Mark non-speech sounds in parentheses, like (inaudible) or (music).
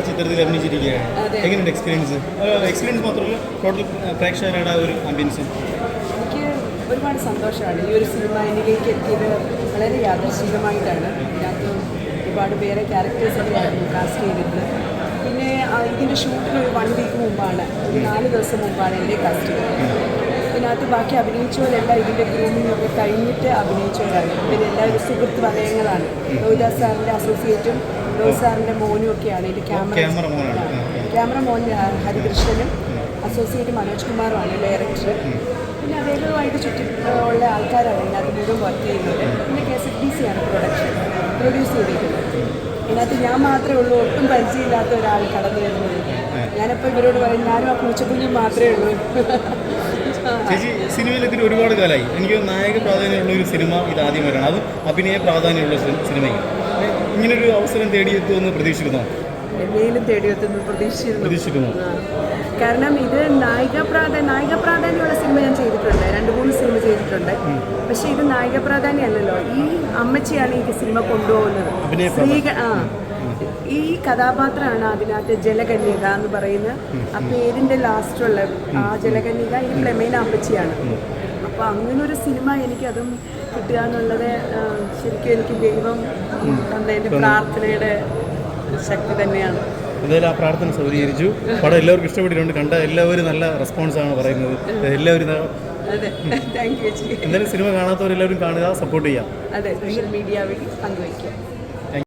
ചിത്രത്തിൽ അഭിനയിച്ചിരിക്കുകയാണ്. എങ്ങനെയുണ്ട് experience experience മാത്രമല്ല ടോട്ടൽ പ്രേക്ഷകരുടെ ഒരു ആംബിയൻസും എനിക്ക് ഒരുപാട് സന്തോഷമാണ് ഈ ഒരു സിനിമ എന്നിലേക്ക് എത്തിയത് വളരെ യാദർശികമായിട്ടാണ്. ഇതിനകത്ത് ഒരുപാട് പേരെ ക്യാരക്ടേഴ്സൊക്കെ ആയിരുന്നു കാസ്റ്റ് ചെയ്തിട്ട് പിന്നെ ഇതിന്റെ ഇതിന്റെ ഷൂട്ടിന് ഒരു വൺ വീക്ക് മുമ്പാണ്. ഒരു നാല് ദിവസം മുമ്പാണ് എന്റെ കാസ്റ്റ് ചെയ്തത്. ഇതിനകത്ത് ബാക്കി അഭിനയിച്ചവരെല്ലാം ഇതിന്റെ ഗ്രൂമിംഗ് ഒക്കെ കഴിഞ്ഞിട്ട് അഭിനയിച്ചവരാണ്. ഇവരെല്ലാവരും സുഹൃത്ത് വലയങ്ങളാണ്. ലോഹിദാസ് സാറിന്റെ അസോസിയേറ്റും റോസ് സാറിന്റെ മോനും ഒക്കെയാണ്. ഇതിന്റെ ക്യാമറ ക്യാമറ മോനാണ്. ക്യാമറ മോൻ ഹരികൃഷ്ണനും അസോസിയേറ്റ് മനോജ് കുമാറുമാണ് ഡയറക്ടർ പിന്നെ അദ്ദേഹവുമായിട്ട് ചുറ്റും ഉള്ള ആൾക്കാരാണ് ഇതിനകത്ത് മുഴുവൻ വർക്ക് ചെയ്യുന്നത്. പിന്നെ K S F D C ആണ് പ്രൊഡക്ഷൻ പ്രൊഡ്യൂസ് ചെയ്തിരിക്കുന്നത്. ഇതിനകത്ത് ഞാൻ മാത്രമേ ഉള്ളൂ ഒട്ടും പരിചയമില്ലാത്ത ഒരാൾ കടന്നു വരുന്നത്. ഞാനിപ്പോൾ ഇവരോട് പറയും ഞാനും ആ പൂച്ചക്കുഞ്ഞും മാത്രമേ ഉള്ളൂ. (laughs) ചേച്ചി സിനിമയിലെത്തി ഒരുപാട് കാലമായി എനിക്ക് നായക പ്രാധാന്യമുള്ള ഒരു സിനിമ ഇത് ആദ്യമായിട്ടാണ് അത് അഭിനയ പ്രാധാന്യമുള്ള സിനിമയും ഇങ്ങനൊരു അവസരം തേടിയെത്തുമെന്ന് പ്രതീക്ഷിക്കുന്നു? എന്തെങ്കിലും തേടിയെത്തുന്നു പ്രതീക്ഷിച്ചിരുന്നു. കാരണം ഇത് നായിക പ്രാധാന്യ നായിക പ്രാധാന്യമുള്ള സിനിമ ഞാൻ ചെയ്തിട്ടുണ്ട്. രണ്ട് മൂന്ന് സിനിമ ചെയ്തിട്ടുണ്ട്. പക്ഷെ ഇത് നായിക പ്രാധാന്യമല്ലല്ലോ. ഈ അമ്മച്ചിയാണ് ഈ സിനിമ കൊണ്ടുപോകുന്നത്. സ്ത്രീകൾ സ്ത്രീക ആ. ഈ കഥാപാത്രമാണ് അതിനകത്ത് ജലകന്യക എന്ന് പറയുന്ന ആ പേരിന്റെ ലാസ്റ്റുള്ള ആ ജലകന്യക ഈ പ്രമേന അമ്മച്ചിയാണ് അപ്പോൾ അങ്ങനെ ഒരു സിനിമ എനിക്കതും കിട്ടുക എന്നുള്ളത് ശരിക്കും എനിക്ക് ദൈവം തന്നതിന്റെ പ്രാർത്ഥനയുടെ ശക്തി തന്നെയാണ്. എന്തായാലും ആ പ്രാർത്ഥന സൗകര്യീകരിച്ചു പടം എല്ലാവർക്കും ഇഷ്ടപ്പെട്ടിട്ടുണ്ട്. കണ്ട എല്ലാവരും നല്ല റെസ്പോൺസ് ആണ് പറയുന്നത്. എല്ലാവരും അതെ. എന്തായാലും സിനിമ കാണാത്തവരെല്ലാവരും കാണുക സപ്പോർട്ട് ചെയ്യാം. അതെ സോഷ്യൽ മീഡിയ വഴി പങ്കുവയ്ക്കുക